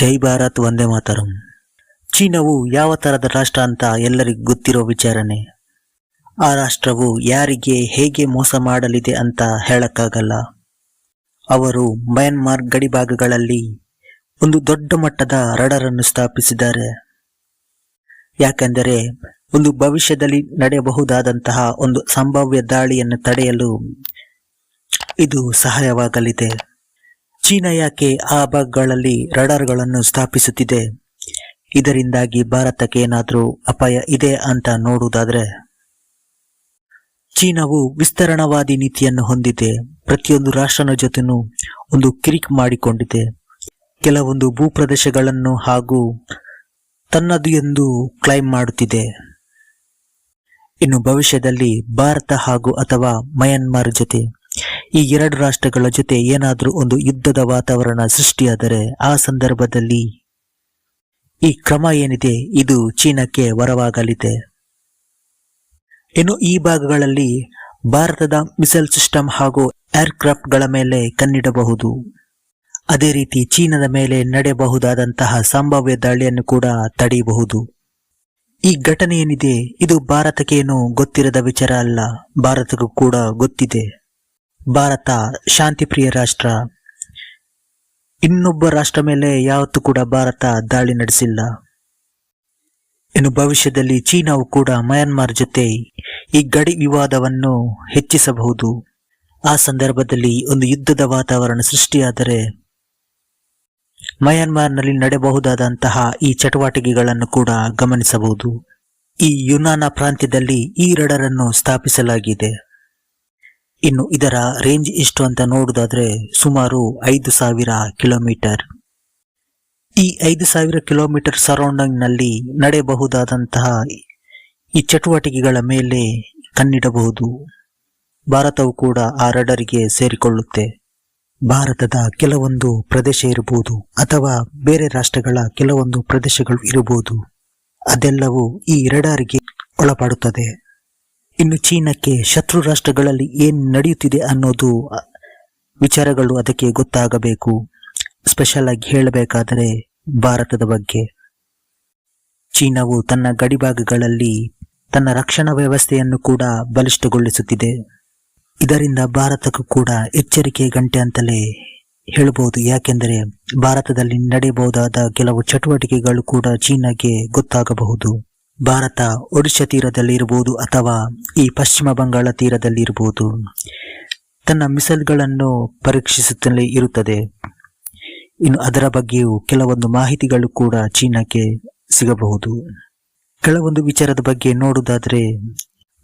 ಜೈ ಭಾರತ್ ವಂದೇ ಮಾತರಂ. ಚೀನಾವು ಯಾವ ತರದ ರಾಷ್ಟ್ರ ಅಂತ ಎಲ್ಲರಿಗೂ ಗೊತ್ತಿರೋ ವಿಚಾರನೆ. ಆ ರಾಷ್ಟ್ರವು ಯಾರಿಗೆ ಹೇಗೆ ಮೋಸ ಮಾಡಲಿದೆ ಅಂತ ಹೇಳಕ್ಕಾಗಲ್ಲ. ಅವರು ಮಯನ್ಮಾರ್ ಗಡಿಭಾಗಗಳಲ್ಲಿ ಒಂದು ದೊಡ್ಡ ಮಟ್ಟದ ರಡರ್ ಅನ್ನು ಸ್ಥಾಪಿಸಿದ್ದಾರೆ. ಯಾಕೆಂದರೆ ಒಂದು ಭವಿಷ್ಯದಲ್ಲಿ ನಡೆಯಬಹುದಾದಂತಹ ಒಂದು ಸಂಭಾವ್ಯ ದಾಳಿಯನ್ನು ತಡೆಯಲು ಇದು ಸಹಾಯವಾಗಲಿದೆ. ಚೀನಾ ಯಾಕೆ ಆ ಭಾಗಗಳಲ್ಲಿ ರಡಾರ್ಗಳನ್ನು ಸ್ಥಾಪಿಸುತ್ತಿದೆ. ಇದರಿಂದಾಗಿ ಭಾರತಕ್ಕೆ ಏನಾದರೂ ಅಪಾಯ ಇದೆ ಅಂತ ನೋಡುವುದಾದರೆ, ಚೀನಾವು ವಿಸ್ತರಣವಾದಿ ನೀತಿಯನ್ನು ಹೊಂದಿದೆ. ಪ್ರತಿಯೊಂದು ರಾಷ್ಟ್ರನ ಜೊತೆನೂ ಒಂದು ಕಿರಿಕ್ ಮಾಡಿಕೊಂಡಿದೆ. ಕೆಲವೊಂದು ಭೂಪ್ರದೇಶಗಳನ್ನು ಹಾಗೂ ತನ್ನದು ಎಂದು ಕ್ಲೈಮ್ ಮಾಡುತ್ತಿದೆ. ಇನ್ನು ಭವಿಷ್ಯದಲ್ಲಿ ಭಾರತ ಹಾಗೂ ಅಥವಾ ಮಯನ್ಮಾರ್ ಜೊತೆ ಈ ಎರಡು ರಾಷ್ಟ್ರಗಳ ಜೊತೆ ಏನಾದರೂ ಒಂದು ಯುದ್ಧದ ವಾತಾವರಣ ಸೃಷ್ಟಿಯಾದರೆ ಆ ಸಂದರ್ಭದಲ್ಲಿ ಈ ಕ್ರಮ ಏನಿದೆ, ಇದು ಚೀನಾಕ್ಕೆ ವರವಾಗಲಿದೆ. ಇನ್ನು ಈ ಭಾಗಗಳಲ್ಲಿ ಭಾರತದ ಮಿಸೈಲ್ ಸಿಸ್ಟಮ್ ಹಾಗೂ ಏರ್ಕ್ರಾಫ್ಟ್ಗಳ ಮೇಲೆ ಕಣ್ಣಿಡಬಹುದು. ಅದೇ ರೀತಿ ಚೀನಾದ ಮೇಲೆ ನಡೆಯಬಹುದಾದಂತಹ ಸಂಭಾವ್ಯ ದಾಳಿಯನ್ನು ಕೂಡ ತಡೆಯಬಹುದು. ಈ ಘಟನೆ ಏನಿದೆ, ಇದು ಭಾರತಕ್ಕೇನು ಗೊತ್ತಿರದ ವಿಚಾರ ಅಲ್ಲ, ಭಾರತಕ್ಕೂ ಕೂಡ ಗೊತ್ತಿದೆ. ಭಾರತ ಶಾಂತಿಪ್ರಿಯ ರಾಷ್ಟ್ರ. ಇನ್ನೊಬ್ಬ ರಾಷ್ಟ್ರ ಮೇಲೆ ಯಾವತ್ತೂ ಕೂಡ ಭಾರತ ದಾಳಿ ನಡೆಸಿಲ್ಲ. ಇನ್ನು ಭವಿಷ್ಯದಲ್ಲಿ ಚೀನಾವು ಕೂಡ ಮಯನ್ಮಾರ್ ಜೊತೆ ಈ ಗಡಿ ವಿವಾದವನ್ನು ಹೆಚ್ಚಿಸಬಹುದು. ಆ ಸಂದರ್ಭದಲ್ಲಿ ಒಂದು ಯುದ್ಧದ ವಾತಾವರಣ ಸೃಷ್ಟಿಯಾದರೆ ಮಯನ್ಮಾರ್ನಲ್ಲಿ ನಡೆಯಬಹುದಾದಂತಹ ಈ ಚಟುವಟಿಕೆಗಳನ್ನು ಕೂಡ ಗಮನಿಸಬಹುದು. ಈ ಯುನಾನ ಪ್ರಾಂತ್ಯದಲ್ಲಿ ಈ ರಡರನ್ನು ಸ್ಥಾಪಿಸಲಾಗಿದೆ. ಇನ್ನು ಇದರ ರೇಂಜ್ ಎಷ್ಟು ಅಂತ ನೋಡುವುದಾದ್ರೆ ಸುಮಾರು ಐದು ಸಾವಿರ ಕಿಲೋಮೀಟರ್ ಈ ಐದು ಸಾವಿರ ಕಿಲೋಮೀಟರ್ ಸರೌಂಡಿಂಗ್ನಲ್ಲಿ ನಡೆಯಬಹುದಾದಂತಹ ಈ ಚಟುವಟಿಕೆಗಳ ಮೇಲೆ ಕಣ್ಣಿಡಬಹುದು. ಭಾರತವು ಕೂಡ ಆ ರಡರಿಗೆ ಸೇರಿಕೊಳ್ಳುತ್ತೆ. ಭಾರತದ ಕೆಲವೊಂದು ಪ್ರದೇಶ ಇರಬಹುದು ಅಥವಾ ಬೇರೆ ರಾಷ್ಟ್ರಗಳ ಕೆಲವೊಂದು ಪ್ರದೇಶಗಳು ಇರಬಹುದು. ಅದೆಲ್ಲವೂ ಈ ರಡಾರ್ಗೆ ಒಳಪಡುತ್ತದೆ. ಇನ್ನು ಚೀನಾಕ್ಕೆ ಶತ್ರು ರಾಷ್ಟ್ರಗಳಲ್ಲಿ ಏನು ನಡೆಯುತ್ತಿದೆ ಅನ್ನೋದು ವಿಚಾರಗಳು ಅದಕ್ಕೆ ಗೊತ್ತಾಗಬೇಕು. ಸ್ಪೆಷಲ್ ಆಗಿ ಹೇಳಬೇಕಾದರೆ ಭಾರತದ ಬಗ್ಗೆ. ಚೀನಾವು ತನ್ನ ಗಡಿಭಾಗಗಳಲ್ಲಿ ತನ್ನ ರಕ್ಷಣಾ ವ್ಯವಸ್ಥೆಯನ್ನು ಕೂಡ ಬಲಿಷ್ಠಗೊಳಿಸುತ್ತಿದೆ. ಇದರಿಂದ ಭಾರತಕ್ಕೂ ಕೂಡ ಎಚ್ಚರಿಕೆ ಗಂಟೆ ಅಂತಲೇ ಹೇಳಬಹುದು ಯಾಕೆಂದರೆ ಭಾರತದಲ್ಲಿ ನಡೆಯಬಹುದಾದ ಕೆಲವು ಚಟುವಟಿಕೆಗಳು ಕೂಡ ಚೀನಾಗೆ ಗೊತ್ತಾಗಬಹುದು. ಭಾರತ ಒಡಿಶಾ ತೀರದಲ್ಲಿರ್ಬೋದು ಅಥವಾ ಈ ಪಶ್ಚಿಮ ಬಂಗಾಳ ತೀರದಲ್ಲಿರ್ಬೋದು ತನ್ನ ಮಿಸೈಲ್ಗಳನ್ನು ಪರೀಕ್ಷಿಸುತ್ತಲೇ ಇರುತ್ತದೆ. ಇನ್ನು ಅದರ ಬಗ್ಗೆಯೂ ಕೆಲವೊಂದು ಮಾಹಿತಿಗಳು ಕೂಡ ಚೀನಾಕ್ಕೆ ಸಿಗಬಹುದು. ಕೆಲವೊಂದು ವಿಚಾರದ ಬಗ್ಗೆ ನೋಡುವುದಾದರೆ,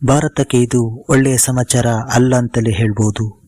ಭಾರತಕ್ಕೆ ಇದು ಒಳ್ಳೆಯ ಸಮಾಚಾರ ಅಲ್ಲ ಅಂತಲೇ ಹೇಳ್ಬೋದು.